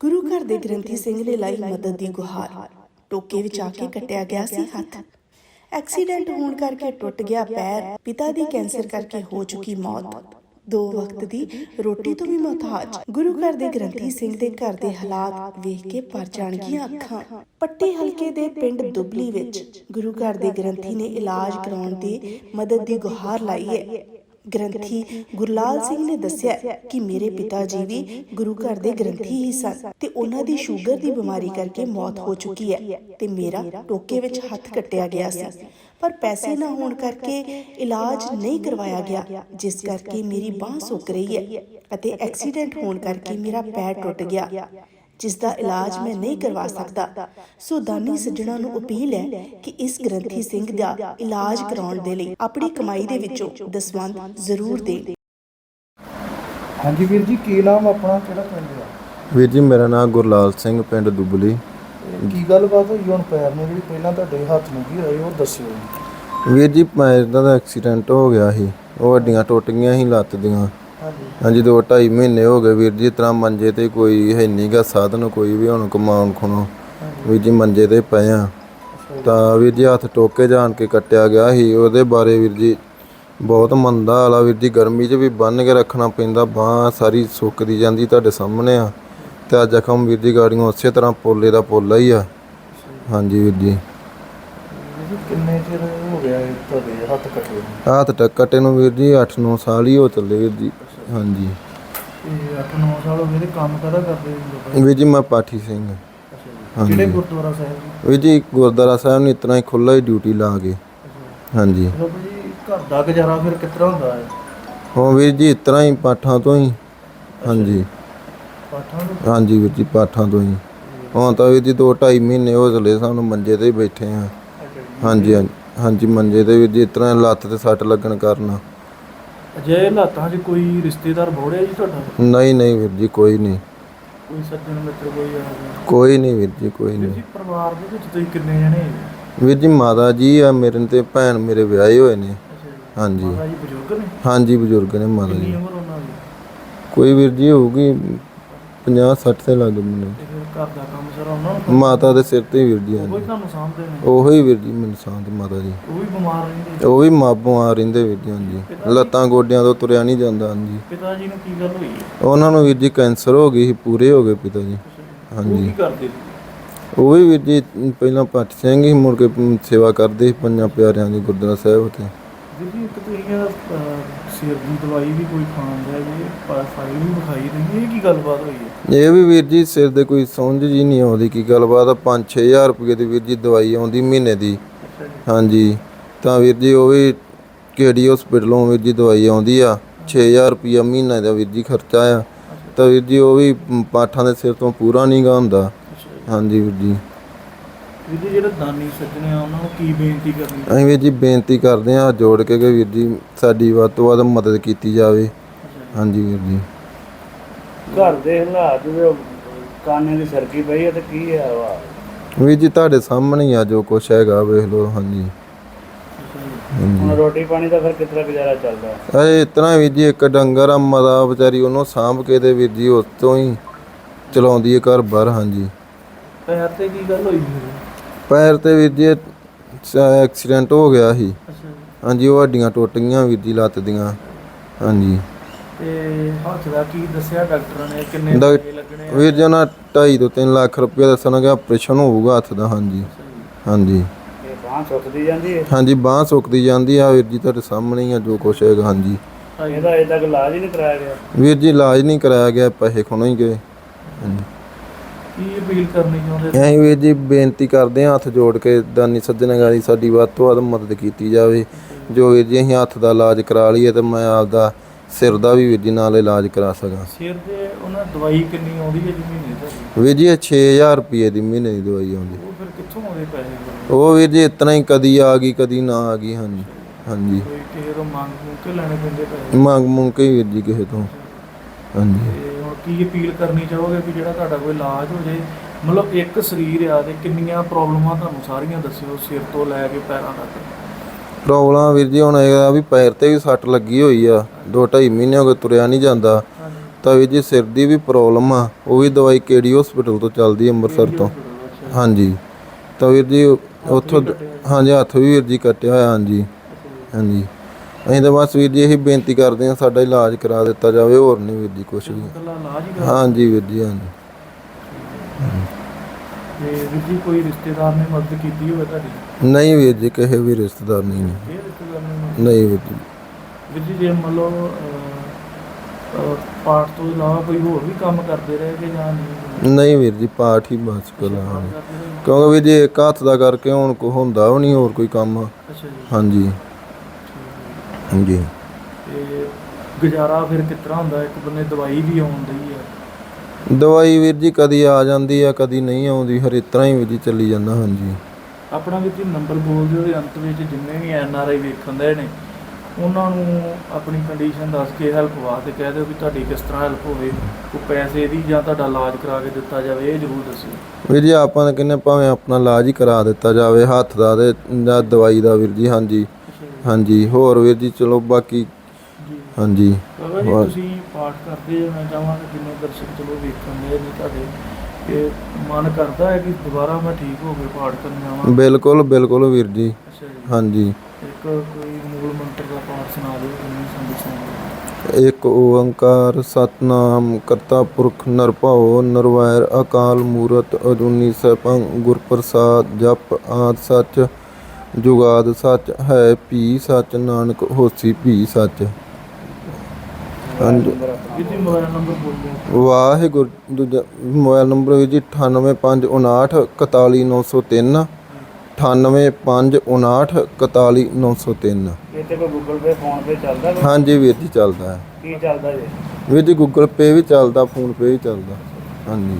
ਗੁਰੂ ਘਰ ਦੇ ਗ੍ਰੰਥੀ ਸਿੰਘ ਨੇ ਲਾਈ ਮਦਦ ਦੀ ਗੁਹਾਰ। ਟੋਕੇ ਵਿੱਚ ਆ ਕੇ ਕੱਟਿਆ ਗਿਆ ਸੀ ਹੱਥ। ਐਕਸੀਡੈਂਟ ਹੋਣ ਕਰਕੇ ਟੁੱਟ ਗਿਆ ਪੈਰ। ਪਿਤਾ ਦੀ ਕੈਂਸਰ ਕਰਕੇ ਹੋ ਚੁੱਕੀ ਮੌਤ। ਦੋ ਵਕਤ ਦੀ ਰੋਟੀ ਤੋਂ ਵੀ ਮੁਹਤਾਜ ਗੁਰੂ ਘਰ ਦੇ ਗ੍ਰੰਥੀ ਸਿੰਘ ਦੇ ਘਰ ਦੇ ਹਾਲਾਤ ਵੇਖ ਕੇ ਭਰ ਜਾਣਗੀਆਂ ਅੱਖਾਂ। ਪੱਟੀ ਹਲਕੇ ਦੇ ਪਿੰਡ ਦੁਬਲੀ ਵਿੱਚ। ਗੁਰੂ ਘਰ ਦੇ ਗ੍ਰੰਥੀ ਨੇ ਇਲਾਜ ਕਰਾਉਣ ਦੀ ਮਦਦ ਦੀ ਗੁਹਾਰ ਲਾਈ ਹੈ। ਗ੍ਰੰਥੀ ਗੁਰਲਾਲ ਸਿੰਘ ਨੇ ਦੱਸਿਆ ਕਿ ਮੇਰੇ ਪਿਤਾ ਜੀ ਵੀ ਗੁਰੂ ਘਰ ਦੇ ਗ੍ਰੰਥੀ ਹੀ ਸਨ ਤੇ ਉਹਨਾਂ ਦੀ ਸ਼ੂਗਰ ਦੀ ਬਿਮਾਰੀ ਕਰਕੇ ਮੌਤ ਹੋ ਚੁੱਕੀ ਹੈ ਤੇ ਮੇਰਾ ਟੋਕੇ ਵਿੱਚ ਹੱਥ ਕੱਟਿਆ ਗਿਆ ਸੀ। ਪਰ ਪੈਸੇ ਨਾ ਹੋਣ ਕਰਕੇ ਇਲਾਜ ਨਹੀਂ ਕਰਵਾਇਆ ਗਿਆ, ਜਿਸ ਕਰਕੇ ਮੇਰੀ ਬਾਹ ਸੁੱਕ ਰਹੀ ਹੈ ਅਤੇ ਐਕਸੀਡੈਂਟ ਹੋਣ ਕਰਕੇ ਮੇਰਾ ਪੈਰ ਟੁੱਟ ਗਿਆ। ਜਿਸ ਦਾ ਇਲਾਜ ਮੈਂ ਨਹੀਂ ਕਰਵਾ ਸਕਦਾ। ਸੋ ਦਾਨੀ ਸੱਜਣਾ ਨੂੰ ਅਪੀਲ ਹੈ ਕਿ ਇਸ ਗ੍ਰੰਥੀ ਸਿੰਘ ਦਾ ਇਲਾਜ ਕਰਾਉਣ ਦੇ ਲਈ ਆਪਣੀ ਕਮਾਈ ਦੇ ਵਿੱਚੋਂ ਦਸਵੰਧ ਜ਼ਰੂਰ ਦੇਣ ਹਾਂਜੀ ਵੀਰ ਜੀ ਕੀ ਨਾਮ ਆਪਣਾ ਕਿਹੜਾ ਪਿੰਡ ਆ? ਵੀਰ ਜੀ ਮੇਰਾ ਨਾਮ ਗੁਰਲਾਲ ਸਿੰਘ ਪਿੰਡ ਦੁਬਲੀ। ਕੀ ਗੱਲਬਾਤ ਹੋਈ? ਹੁਣ ਪੈਰ ਨੂੰ ਜਿਹੜੀ ਪਹਿਲਾਂ ਤੁਹਾਡੇ ਹੱਥ ਨੂੰ ਕੀ ਹੋਈ ਉਹ ਦੱਸਿਓ ਵੀਰ ਜੀ ਪੈਰ ਦਾ ਐਕਸੀਡੈਂਟ ਹੋ ਗਿਆ ਸੀ। ਉਹ ਹੱਡੀਆਂ ਟੁੱਟ ਗਈਆਂ ਸੀ ਲੱਤ ਦੀਆਂ। ਹਾਂਜੀ, ਦੋ ਢਾਈ ਮਹੀਨੇ ਹੋ ਗਏ ਵੀਰ ਜੀ, ਇਸ ਤਰ੍ਹਾਂ ਮੰਜੇ ਤੇ ਕੋਈ ਹੈ ਨਹੀਂਗਾ ਸਾਧਨ, ਕੋਈ ਵੀ ਹੁਣ ਕਮਾਉਣ ਖੁਣੋ। ਵੀਰ ਜੀ, ਮੰਜੇ ਤੇ ਪਏ ਆ। ਤਾਂ ਵੀਰ ਜੀ, ਹੱਥ ਟੋਕੇ ਜਾਣ ਕੇ ਕੱਟਿਆ ਗਿਆ ਸੀ। ਉਹਦੇ ਬਾਰੇ ਵੀਰ ਜੀ, ਬਹੁਤ ਮੰਦਾ ਹਾਲਾ ਵੀਰ ਜੀ, ਗਰਮੀ 'ਚ ਵੀ ਬੰਨ ਕੇ ਰੱਖਣਾ ਪੈਂਦਾ, ਬਾਹ ਸਾਰੀ ਸੁੱਕਦੀ ਜਾਂਦੀ ਤੁਹਾਡੇ ਸਾਹਮਣੇ ਆ। ਤੇ ਅੱਜ ਜ਼ਖਮ ਵੀਰ ਜੀ, ਗਾੜੀਆਂ ਉਸੇ ਤਰ੍ਹਾਂ ਪੋਲੇ ਦਾ ਪੋਲਾ ਹੀ ਆ। ਹਾਂਜੀ ਵੀਰ ਜੀ। ਜੀ ਕਿੰਨੇ ਚਿਰ ਹੋ ਗਿਆ ਇਹ ਤੁਹਾਡੇ ਹੱਥ ਕੱਟੇ ਨੂੰ? ਹੱਥ ਟੱਕ ਕੱਟੇ ਨੂੰ ਵੀਰ ਜੀ 8-9 ਸਾਲ ਹੀ ਹੋ ਚੱਲੇ ਵੀਰ ਜੀ ਹਾਂਜੀ। ਤੇ 8-9 ਸਾਲ ਹੋ ਗਏ ਤੇ ਕੰਮ ਕਦਾ ਕਰਦੇ ਸੀ ਲੋਕਾਂ ਵੀਰ ਜੀ ਮੈਂ ਪਾਠੀ ਸਿੰਘ। ਹਾਂਜੀ। ਕਿਹੜੇ ਗੁਰਦੁਆਰਾ ਸਾਹਿਬ ਜੀ? ਵੀਰ ਜੀ ਗੁਰਦੁਆਰਾ ਸਾਹਿਬ ਨੇ ਇਤਨਾ ਹੀ ਖੁੱਲਾ ਹੀ ਡਿਊਟੀ ਲਾ ਕੇ। ਹਾਂਜੀ। ਜੀ ਬਾਬਾ ਜੀ ਘਰ ਦਾ ਗੁਜ਼ਾਰਾ ਫਿਰ ਕਿਸ ਤਰ੍ਹਾਂ ਹੁੰਦਾ ਹੈ? ਹਾਂ ਵੀਰ ਜੀ ਇਤਨਾ ਹੀ ਪਾਠਾਂ ਤੋਂ ਹੀ। ਹਾਂਜੀ। ਪਾਠਾਂ ਨੂੰ ਹਾਂਜੀ ਵੀਰ ਜੀ ਪਾਠਾਂ ਤੋਂ ਹੀ। ਹੁਣ ਤਾਂ ਵੀਰ ਜੀ 2-2.5 ਮਹੀਨੇ ਹੋ ਚੱਲੇ ਸਾਨੂੰ ਮੰਜੇ ਤੇ ਹੀ ਬੈਠੇ ਆ ਹਾਂਜੀ ਹਾਂਜੀ, ਹਾਂਜੀ ਮੰਜੇ ਤੇ ਵੀਰ ਜੀ ਇਤਨਾ ਲੱਤ ਤੇ ਸੱਟ ਲੱਗਣ ਕਾਰਨ। ਅਜੇ ਹਾਲਾਤਾਂ 'ਚ ਕੋਈ ਰਿਸ਼ਤੇਦਾਰ ਬੋੜਿਆ ਜੀ ਤੁਹਾਡਾ? ਨਹੀਂ ਨਹੀਂ ਵੀਰ ਜੀ ਕੋਈ ਨਹੀਂ। ਕੋਈ ਸੱਜਣ ਮਿੱਤਰ ਕੋਈ ਆ ਗਿਆ ਕੋਈ ਨਹੀਂ ਵੀਰ ਜੀ ਕੋਈ ਨਹੀਂ। ਜੀ ਪਰਿਵਾਰ ਦੇ ਵਿੱਚ ਤੁਸੀਂ ਕਿੰਨੇ ਜਣੇ? ਵੀਰ ਜੀ ਮਾਤਾ ਜੀ ਆ ਮੇਰੇ ਤੇ ਭੈਣ ਮੇਰੇ ਵਿਆਹੇ ਹੋਏ ਨੇ। ਹਾਂਜੀ। ਮਾਤਾ ਜੀ ਬਜ਼ੁਰਗ ਨੇ? ਹਾਂਜੀ ਬਜ਼ੁਰਗ ਨੇ ਮਾਤਾ ਕਿੰਨੀ ਜੀ ਉਮਰ ਉਹਨਾਂ ਦੀ? ਕੋਈ ਵੀਰ ਜੀ ਹੋਊਗੀ 50 60 ਤੇ ਲੱਗ ਮੈਨੂੰ। ਤੇ ਫਿਰ ਘਰ ਦਾ ਕੰਮ ਸਾਰਾ ਉਹਨਾਂ ਨੂੰ ਮਾਤਾ ਦੇ ਸਿਰ ਤੇ ਹੀ ਵੀਰ ਜੀ ਉਹ ਹੀ ਹਾਂਜੀ ਤੁਹਾਨੂੰ ਸਾਂਭਦੇ ਨੇ ਉਹੀ ਵੀਰ ਜੀ ਮੈਨੂੰ ਸ਼ਾਂਤ ਮਾਤਾ ਜੀ। ਉਹ ਵੀ ਬਿਮਾਰ ਰਹਿੰਦੇ ਉਹ ਵੀ ਮਾਪੋਂ ਆ ਰਹਿੰਦੇ ਵੀਰ ਜੀ ਹਾਂਜੀ। ਲੱਤਾਂ ਗੋਡਿਆਂ ਤੋਂ ਤੁਰਿਆ ਨਹੀਂ ਜਾਂਦਾ ਹਾਂਜੀ। ਪਿਤਾ ਜੀ ਨੂੰ ਕੀ ਗੱਲ ਹੋਈ? ਹੈ ਉਹਨਾਂ ਨੂੰ ਵੀਰ ਜੀ ਕੈਂਸਰ ਹੋ ਗਈ ਸੀ ਪੂਰੇ ਹੋ ਗਏ ਪਿਤਾ ਜੀ। ਉਹ ਹਾਂਜੀ। ਕੀ ਕਰਦੇ ਸੀ? ਉਹ ਵੀ ਵੀਰ ਜੀ ਪਹਿਲਾਂ ਭੱਟ ਸਿੰਘ ਹੀ ਮੁੜ ਕੇ ਸੇਵਾ ਕਰਦੇ ਸੀ ਪੰਜਾਂ ਪਿਆਰਿਆਂ ਦੀ ਗੁਰਦੁਆਰਾ ਸਾਹਿਬ ਤੇ ਵੀਰ ਜੀ ਇੱਕ ਤੁਸੀਂ ਇਹ, ਅਹ, ਸਿਰ ਦੀ ਦਵਾਈ ਵੀ ਕੋਈ ਖਾਣ ਦਾ ਜੀ ਪਾ- ਫਾਈਲ ਵੀ ਵਿਖਾਈ ਰਹੀ ਇਹ ਕੀ ਗੱਲਬਾਤ ਹੋਈ ਹੈ? ਇਹ ਵੀ ਵੀਰ ਜੀ ਸਿਰ ਦੇ ਕੋਈ ਸਮਝ ਜੀ ਨਹੀਂ ਆਉਂਦੀ ਕੀ ਗੱਲਬਾਤ ਆ? 5-6000 ਰੁਪਏ ਦੀ ਵੀਰ ਜੀ ਦਵਾਈ ਆਉਂਦੀ ਮਹੀਨੇ ਦੀ। ਅੱਛਾ ਜੀ। ਹਾਂਜੀ ਤਾਂ ਵੀਰ ਜੀ ਉਹ ਵੀ ਕਿਹੜੀ ਹਸਪੀਟਲੋਂ ਵੀਰ ਜੀ ਦਵਾਈ ਆਉਂਦੀ ਆ? 6000 ਰੁਪਿਆ ਮਹੀਨਾ ਦਾ ਵੀਰ ਜੀ ਖਰਚਾ ਆ। ਤਾਂ ਵੀਰ ਜੀ ਉਹ ਵੀ ਮ, ਪਾਠਾਂ ਦੇ ਸਿਰ ਤੋਂ ਪੂਰਾ ਨਹੀਂ ਗਾ ਹੁੰਦਾ। ਅੱਛਾ ਜੀ। ਹਾਂਜੀ ਵੀਰ ਜੀ। ਵੀਰ ਜੀ ਜਿਹੜੇ ਦਾਨੀ ਸੱਜਣੇ ਆ ਉਹਨਾਂ ਨੂੰ ਕੀ ਬੇਨਤੀ ਕਰਨੀ ਅਸੀਂ ਵੀਰ ਜੀ ਬੇਨਤੀ ਕਰਦੇ ਹਾਂ ਹੱਥ ਜੋੜ ਕੇ ਕਿ ਵੀਰ ਜੀ ਸਾਡੀ ਵੱਧ ਤੋਂ ਵੱਧ ਮਦਦ ਕੀਤੀ ਜਾਵੇ। ਹਾਂਜੀ ਵੀਰ ਜੀ। ਘਰ ਦੇ ਹਾਲਾਤ ਜੋ ਕਾਨੇ ਦੀ ਸਰਕੀ ਪਈ ਹੈ ਤੇ ਕੀ ਹੈ ਵਾ ਵੀਰ ਜੀ ਤੁਹਾਡੇ ਸਾਹਮਣੇ ਹੀ ਆ ਜੋ ਕੁਛ ਹੈਗਾ ਵੇਖ ਲਓ ਹਾਂਜੀ। ਹੁਣ ਰੋਟੀ ਪਾਣੀ ਦਾ ਫਿਰ ਕਿਤਨਾ ਗੁਜ਼ਾਰਾ ਚੱਲਦਾ? ਇਹ ਇਤਨਾ ਵੀਰ ਜੀ ਇੱਕ ਡੰਗਰ ਆ ਮਦਾ ਵਿਚਾਰੀ ਉਹਨੂੰ ਸਾਂਭ ਕੇ ਤੇ ਵੀਰ ਜੀ ਉਸ ਤੋਂ ਹੀ ਚਲਾਉਂਦੀ ਹੈ ਘਰ ਬਾਹਰ ਹਾਂਜੀ। ਪੈਰ ਤੇ ਕੀ ਗੱਲ ਹੋਈ ਵੀਰ ਪੈਰ ਤੇ ਵੀਰ ਜੀ ਐਕਸੀਡੈਂਟ ਹੋ ਗਿਆ ਸੀ। ਅੱਛਾ ਜੀ। ਹਾਂਜੀ ਉਹ ਹੱਡੀਆਂ ਟੁੱਟ ਗਈਆਂ ਵੀਰ ਜੀ ਲੱਤ ਦੀਆਂ। ਹਾਂਜੀ। ਤੇ ਹੱਥ ਦਾ ਕੀ ਦੱਸਿਆ ਡਾਕਟਰਾਂ ਨੇ? ਕਿੰਨੇ ਡਾਕ- ਪੈਸੇ ਲੱਗਣੇ ਆ? ਵੀਰ ਜੀ ਉਹਨਾਂ 2.5 ਤੋਂ 3 ਲੱਖ ਰੁਪਏ ਦੱਸਣਗੇ ਆਪਰੇਸ਼ਨ ਹੋਊਗਾ ਹੱਥ ਦਾ ਹਾਂਜੀ। ਹਾਂਜੀ। ਇਹ ਬਾਂਹ ਸੁੱਕਦੀ ਜਾਂਦੀ ਹੈ ਹਾਂਜੀ ਬਾਹ ਸੁੱਕਦੀ ਜਾਂਦੀ ਆ ਵੀਰ ਜੀ ਤੁਹਾਡੇ ਸਾਹਮਣੇ ਹੀ ਆ ਜੋ ਕੁਛ ਹੈਗਾ ਹਾਂਜੀ। ਇਹਦਾ ਅਜੇ ਤੱਕ ਇਲਾਜ ਹੀ ਨਹੀਂ ਕਰਾਇਆ ਗਿਆ। ਵੀਰ ਜੀ ਇਲਾਜ ਨਹੀਂ ਕਰਾਇਆ ਗਿਆ ਪੈਸੇ ਖੋਣੋ ਹੀ ਗਏ। ਹਾਂਜੀ। ਕੀ ਅਪੀਲ ਕਰਨੀ ਚਾਹੁੰਦੇ ਅਸੀਂ ਵੀਰ ਜੀ ਬੇਨਤੀ ਕਰਦੇ ਹਾਂ ਹੱਥ ਜੋੜ ਕੇ ਦਾਨੀ ਸੱਜਣ ਗਾਲੀ ਸਾਡੀ ਵੱਧ ਤੋਂ ਵੱਧ ਮਦਦ ਕੀਤੀ ਜਾਵੇ। ਜੋ ਵੀਰ ਜੀ ਅਸੀਂ ਹੱਥ ਦਾ ਇਲਾਜ ਕਰਾ ਲਈਏ ਤੇ ਮੈਂ ਆਪਦਾ ਸਿਰ ਦਾ ਵੀ ਵੀਰ ਜੀ ਨਾਲ ਇਲਾਜ ਕਰਾ ਸਕਾਂ। ਸਿਰ ਦੇ ਉਹਨਾਂ ਦਵਾਈ ਕਿੰਨੀ ਆਉਂਦੀ ਹੈ ਜੀ ਮਹੀਨੇ ਦੀ? ਵੀਰ ਜੀ ਇਹ 6000 ਰੁਪਏ ਦੀ ਮਹੀਨੇ ਦੀ ਦਵਾਈ ਆਉਂਦੀ। ਉਹ ਫਿਰ ਕਿੱਥੋਂ ਆਉਂਦੇ ਪੈਸੇ? ਫਿਰ? ਉਹ ਵੀਰ ਜੀ ਇਤਨਾ ਹੀ ਕਦੀ ਆ ਗਈ ਕਦੀ ਨਾ ਆ ਗਈ ਹਾਂਜੀ ਹਾਂਜੀ। ਕੋਈ ਕਿਸੇ ਤੋਂ ਮੰਗ ਮੁੰਗ ਕੇ ਲੈਣੇ ਪੈਂਦੇ ਪੈਸੇ? ਮੰਗ ਮੁੰਗ ਕੇ ਹੀ ਵੀਰ ਜੀ ਕਿਸੇ ਤੋਂ। ਹਾਂਜੀ। ਤੇ ਹੁਣ ਕੀ ਅਪੀਲ ਕਰਨੀ ਚਾਹੋਗੇ ਵੀ ਜਿਹੜਾ ਤੁਹਾਡਾ ਕੋਈ ਇਲਾਜ ਹੋ ਜਾਏ ਮਤਲਬ ਇੱਕ ਸਰੀਰ ਆ ਤੇ ਕਿੰਨੀਆਂ ਪ੍ਰੋਬਲਮਾਂ ਤੁਹਾਨੂੰ ਸਾਰੀਆਂ ਦੱਸਿਓ ਸਿਰ ਤੋਂ ਲੈ ਕੇ ਪੈਰਾਂ ਤੱਕ? ਪ੍ਰੋਬਲਮ ਵੀਰ ਜੀ ਹੁਣ ਇਹ ਆ ਵੀ ਪੈਰ ਤੇ ਵੀ ਸੱਟ ਲੱਗੀ ਹੋਈ ਆ। ਦੋ ਢਾਈ ਮਹੀਨੇ ਹੋ ਗਏ ਤੁਰਿਆ ਨਹੀਂ ਜਾਂਦਾ। ਤਾਂ ਵੀਰ ਜੀ ਸਿਰ ਦੀ ਵੀ ਪ੍ਰੋਬਲਮ ਆ ਉਹ ਵੀ ਦਵਾਈ ਕਿਹੜੀ ਹਸਪੀਟਲ ਤੋਂ ਚੱਲਦੀ ਅੰਮ੍ਰਿਤਸਰ ਤੋਂ? ਹਾਂਜੀ। ਤਾਂ ਵੀਰ ਜੀ ਉੱਥੋਂ ਹਾਂਜੀ ਹੱਥ ਵੀ ਵੀਰ ਜੀ ਕੱਟਿਆ ਹੋਇਆ ਹਾਂਜੀ। ਹਾਂਜੀ। ਅਸੀਂ ਤਾਂ ਬਸ ਵੀਰ ਜੀ ਇਹੀ ਬੇਨਤੀ ਕਰਦੇ ਹਾਂ ਸਾਡਾ ਇਲਾਜ ਕਰਾ ਦਿੱਤਾ ਜਾਵੇ ਹੋਰ ਨਹੀਂ ਵੀਰ ਜੀ ਕੁਛ ਵੀ। ਇਕੱਲਾ ਇਲਾਜ ਹੀ ਕਰ ਹਾਂਜੀ ਵੀਰ ਜੀ ਹਾਂਜੀ। ਤੇ ਵੀਰ ਜੀ ਕੋਈ ਰਿਸ਼ਤੇਦਾਰ ਨੇ ਮਦਦ ਕੀਤੀ ਹੋਵੇ ਤੁਹਾਡੀ? ਨਹੀਂ ਵੀਰ ਜੀ ਕਿਸੇ ਵੀ ਰਿਸ਼ਤੇਦਾਰ ਨਹੀਂ। ਹੈ। ਇਹ ਰਿਸ਼ਤੇਦਾਰ ਨੇ ਮਦਦ- ਨਹੀਂ ਵੀਰ ਜੀ। ਵੀਰ ਜੀ ਜੇ ਮੰਨ ਲਓ ਅਹ, ਅਹ, ਪਾਠ ਤੋਂ ਇਲਾਵਾ ਕੋਈ ਹੋਰ ਵੀ ਕੰਮ ਕਰਦੇ ਰਹੇ ਕਿ ਜਾਂ ਨਹੀਂ? ਨਹੀਂ ਵੀਰ ਜੀ ਪਾਠ ਹੀ ਬਸ ਕੋਲ ਪਾਠ ਹਾਂਜੀ ਕਰਦੇ ਰਹੇ? ਕਿਉਂਕਿ ਵੀਰ ਜੀ ਇੱਕ ਹੱਥ ਦਾ ਕਰਕੇ ਹੁਣ ਕੋ ਹੁੰਦਾ ਵੀ ਨਹੀਂ ਹੋਰ ਕੋਈ ਕੰਮ। ਅੱਛਾ ਜੀ। ਹਾਂਜੀ। ਹਾਂਜੀ। ਤੇ ਗੁਜ਼ਾਰਾ ਫਿਰ ਕਿਸ ਤਰ੍ਹਾਂ ਹੁੰਦਾ? ਇੱਕ ਬੰਨੇ ਦਵਾਈ ਵੀ ਆਉਂਦੀ ਹੈ ਦਵਾਈ ਵੀਰ ਜੀ ਕਦੀ ਆ ਜਾਂਦੀ ਆ ਕਦੀ ਨਹੀਂ ਆਉਂਦੀ ਹਰ ਇਸ ਤਰ੍ਹਾਂ ਹੀ ਵੀਰ ਜੀ ਚੱਲੀ ਜਾਂਦਾ ਹਾਂਜੀ। ਆਪਣਾ ਵੀ ਜੀ ਨੰਬਰ ਬੋਲ ਦਿਓ ਤੇ ਅੰਤ ਵਿੱਚ ਜਿੰਨੇ ਵੀ ਐਨ ਆਰ ਆਈ ਵੇਖਣ ਦੇ ਨੇ ਉਹਨਾਂ ਨੂੰ ਆਪਣੀ ਕੰਡੀਸ਼ਨ ਦੱਸ ਕੇ ਹੈਲਪ ਵਾਸਤੇ ਕਹਿ ਦਿਓ ਵੀ ਤੁਹਾਡੀ ਕਿਸ ਤਰ੍ਹਾਂ ਹੈਲਪ ਹੋਵੇ ਕੋਈ ਪੈਸੇ ਦੀ ਜਾਂ ਤੁਹਾਡਾ ਇਲਾਜ ਕਰਾ ਕੇ ਦਿੱਤਾ ਜਾਵੇ ਇਹ ਜ਼ਰੂਰ ਦੱਸਿਓ। ਵੀਰ ਜੀ ਆਪਾਂ ਨੇ ਕਿੰਨੇ ਭਾਵੇਂ ਆਪਣਾ ਇਲਾਜ ਹੀ ਕਰਾ ਦਿੱਤਾ ਜਾਵੇ ਹੱਥ ਦਾ ਤੇ ਜਾਂ ਦਵਾਈ ਦਾ ਵੀਰ ਜੀ ਹਾਂਜੀ। ਹਾਂਜੀ ਹੋਰ ਵੀਰ ਜੀ ਚਲੋ ਬਾਕੀ ਜੀ। ਹਾਂਜੀ। ਬਾਬਾ ਜੀ ਵਾਹ। ਤੁਸੀਂ ਪਾਠ ਕਰਦੇ ਹੋ ਮੈਂ ਚਾਹਾਂਗਾ ਜਿੰਨੇ ਦਰਸ਼ਕ ਚਲੋ ਵੇਖਣ ਦੇ ਨੇ ਤੁਹਾਡੇ ਕਿ ਮਨ ਕਰਦਾ ਹੈ ਕਿ ਦੁਬਾਰਾ ਮੈਂ ਠੀਕ ਹੋ ਕੇ ਪਾਠ ਕਰਨ ਜਾਵਾਂ। ਬਿਲਕੁਲ ਬਿਲਕੁਲ ਵੀਰ ਜੀ। ਅੱਛਾ ਜੀ। ਹਾਂਜੀ। ਇੱਕ ਕੋਈ ਮੂਲ ਮੰਤਰ ਦਾ ਪਾਠ ਸੁਣਾ ਦਿਓ ਜਿੰਨੀ ਸੰਗਤ ਸੁਣਦੀ ਇੱਕ ਓੰਕਾਰ ਸਤਨਾਮ ਕਰਤਾ ਪੁਰਖ ਨਿਰਭਉ ਨਿਰਵੈਰ ਅਕਾਲ ਮੂਰਤ ਅਜੂਨੀ ਸੈਭੰ ਗੁਰ ਪ੍ਰਸਾਦ ਜਪ ਆਦ ਸੱਚ ਜੁਗਾਦ ਸੱਚ ਹੈ ਭੀ ਸੱਚ ਨਾਨਕ ਹੋਸੀ ਭੀ ਸੱਚ। ਵਾਹਿਗੁਰੂ ਦੂਜਾ ਮੋਬਾਈਲ ਨੰਬਰ ਹੈ ਜੀ 98559 41903 98559 41903 ਇਹ ਤੇ ਕੋਈ ਗੂਗਲ ਪੇ ਫੋਨ ਪੇ ਚੱਲਦਾ ਵਾ? ਹਾਂਜੀ ਵੀਰ ਜੀ ਚੱਲਦਾ ਹੈ। ਕੀ ਚੱਲਦਾ ਜੀ? ਵੀਰ ਜੀ ਗੂਗਲ ਪੇ ਵੀ ਚੱਲਦਾ ਫੋਨ ਪੇ ਵੀ ਚੱਲਦਾ। ਹਾਂਜੀ।